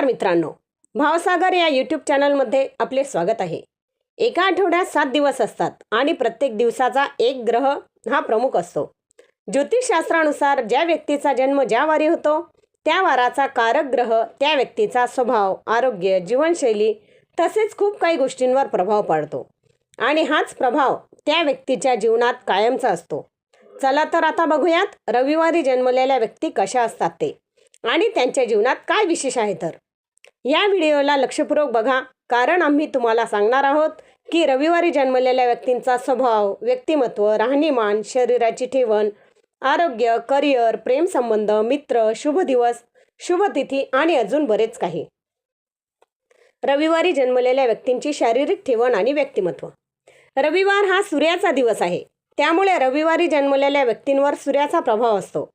नमस्कार मित्रांनो भावसागर या यूट्यूब चॅनलमध्ये आपले स्वागत आहे. एका आठवड्यात सात दिवस असतात आणि प्रत्येक दिवसाचा एक ग्रह हा प्रमुख असतो. ज्योतिषशास्त्रानुसार ज्या व्यक्तीचा जन्म ज्या वारी होतो त्या वाराचा कारक ग्रह त्या व्यक्तीचा स्वभाव आरोग्य जीवनशैली तसेच खूप काही गोष्टींवर प्रभाव पाडतो. आणि हाच प्रभाव त्या व्यक्तीच्या जीवनात कायमचा असतो. चला तर आता बघूयात रविवारी जन्मलेल्या व्यक्ती कशा असतात ते आणि त्यांच्या जीवनात काय विशेष आहे तर? या व्हिडिओला लक्षपूर्वक बघा कारण आम्ही तुम्हाला सांगणार आहोत की रविवारी जन्मलेल्या व्यक्तींचा स्वभाव व्यक्तिमत्व राहणीमान शरीराची ठेवण आरोग्य करिअर प्रेमसंबंध मित्र शुभ दिवस शुभतिथी आणि अजून बरेच काही. रविवारी जन्मलेल्या व्यक्तींची शारीरिक ठेवण आणि व्यक्तिमत्व. रविवार हा सूर्याचा दिवस आहे. त्यामुळे रविवारी जन्मलेल्या व्यक्तींवर सूर्याचा प्रभाव असतो.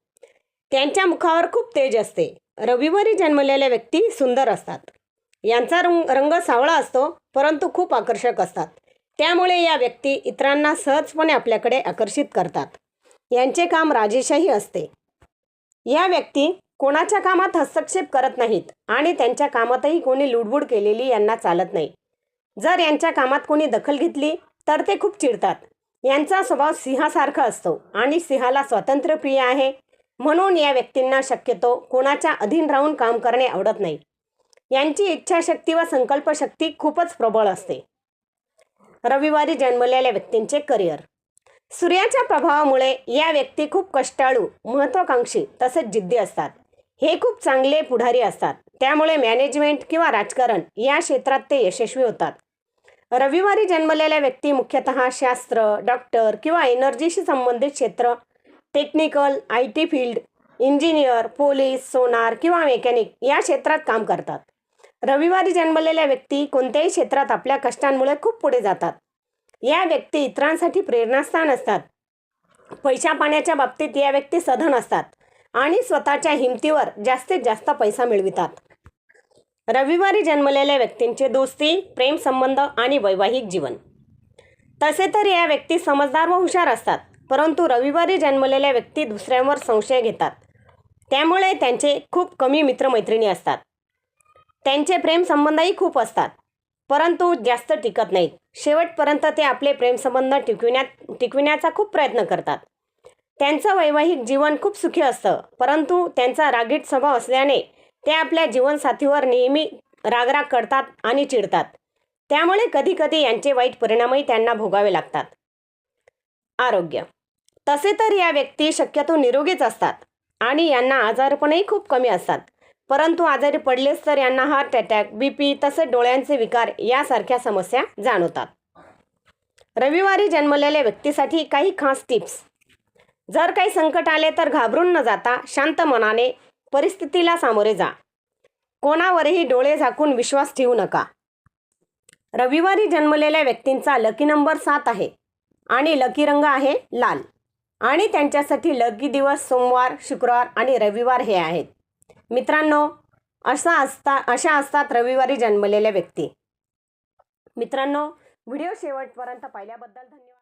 त्यांच्या मुखावर खूप तेज असते. रविवारी जन्मलेल्या व्यक्ती सुंदर असतात. यांचा रंग रंग सावळा असतो परंतु खूप आकर्षक असतात. त्यामुळे या व्यक्ती इतरांना सहजपणे आपल्याकडे आकर्षित करतात. यांचे काम राजेशाही असते. या व्यक्ती कोणाच्या कामात हस्तक्षेप करत नाहीत आणि त्यांच्या कामातही कोणी लुडबुड केलेली यांना चालत नाही. जर यांच्या कामात कोणी दखल घेतली तर ते खूप चिडतात. यांचा स्वभाव सिंहासारखा असतो आणि सिंहाला स्वातंत्र्यप्रिय आहे. म्हणून या व्यक्तींना शक्यतो कोणाच्या अधीन राहून काम करणे आवडत नाही. यांची इच्छाशक्ती व संकल्पशक्ती खूपच प्रबळ असते. रविवारी जन्मलेल्या व्यक्तींचे करिअर. सूर्याच्या प्रभावामुळे या व्यक्ती खूप कष्टाळू महत्वाकांक्षी तसेच जिद्दी असतात. हे खूप चांगले पुढारी असतात. त्यामुळे मॅनेजमेंट किंवा राजकारण या क्षेत्रात ते यशस्वी होतात. रविवारी जन्मलेल्या व्यक्ती मुख्यतः शास्त्र डॉक्टर किंवा एनर्जीशी संबंधित क्षेत्र technical I T field engineer police सोनार किंवा मेकॅनिक या क्षेत्रात काम करतात. रविवारी जन्मलेल्या व्यक्ती कोणत्याही क्षेत्रात आपल्या कष्टांमुळे खूप पुढे जातात. या व्यक्ती इतरांसाठी प्रेरणास्थान असतात. पैशा पाण्याच्या बाबतीत या व्यक्ती सधन असतात आणि स्वतःच्या हिमतीवर जास्तीत जास्त पैसा मिळवितात. रविवारी जन्मलेल्या व्यक्तींचे दोस्ती प्रेमसंबंध आणि वैवाहिक जीवन. तसे तर या व्यक्ती समजदार व हुशार असतात. परंतु रविवारी जन्मलेल्या व्यक्ती दुसऱ्यांवर संशय घेतात. त्यामुळे त्यांचे खूप कमी मित्रमैत्रिणी असतात. त्यांचे प्रेमसंबंधही खूप असतात. परंतु जास्त टिकत नाहीत. शेवटपर्यंत ते आपले प्रेमसंबंध टिकविण्यात टिकविण्याचा खूप प्रयत्न करतात. त्यांचं वैवाहिक जीवन खूप सुखी असतं. परंतु त्यांचा रागीट स्वभाव असल्याने ते आपल्या जीवनसाथीवर नेहमी रागराग करतात आणि चिडतात. त्यामुळे कधीकधी यांचे वाईट परिणामही त्यांना भोगावे लागतात. आरोग्य तसे तर या व्यक्ती शक्यतो निरोगीच असतात आणि यांना आजारपणही खूप कमी असतात. परंतु आजारी पडलेच तर यांना हार्ट अटॅक बी पी तसेच डोळ्यांचे विकार यासारख्या समस्या जाणवतात. रविवारी जन्मलेल्या व्यक्तीसाठी काही खास टिप्स. जर काही संकट आले तर घाबरून न जाता शांत मनाने परिस्थितीला सामोरे जा. कोणावरही डोळे झाकून विश्वास ठेवू नका. रविवारी जन्मलेल्या व्यक्तींचा लकी नंबर सात आहे आणि लकी रंग आहे लाल. आणि त्यांच्यासाठी लकी दिवस सोमवार शुक्रवार आणि रविवार हे आहेत. मित्रांनो असा असता अशा असतात रविवारी जन्मलेल्या व्यक्ती. मित्रांनो व्हिडिओ शेवटपर्यंत पाहिल्याबद्दल धन्यवाद.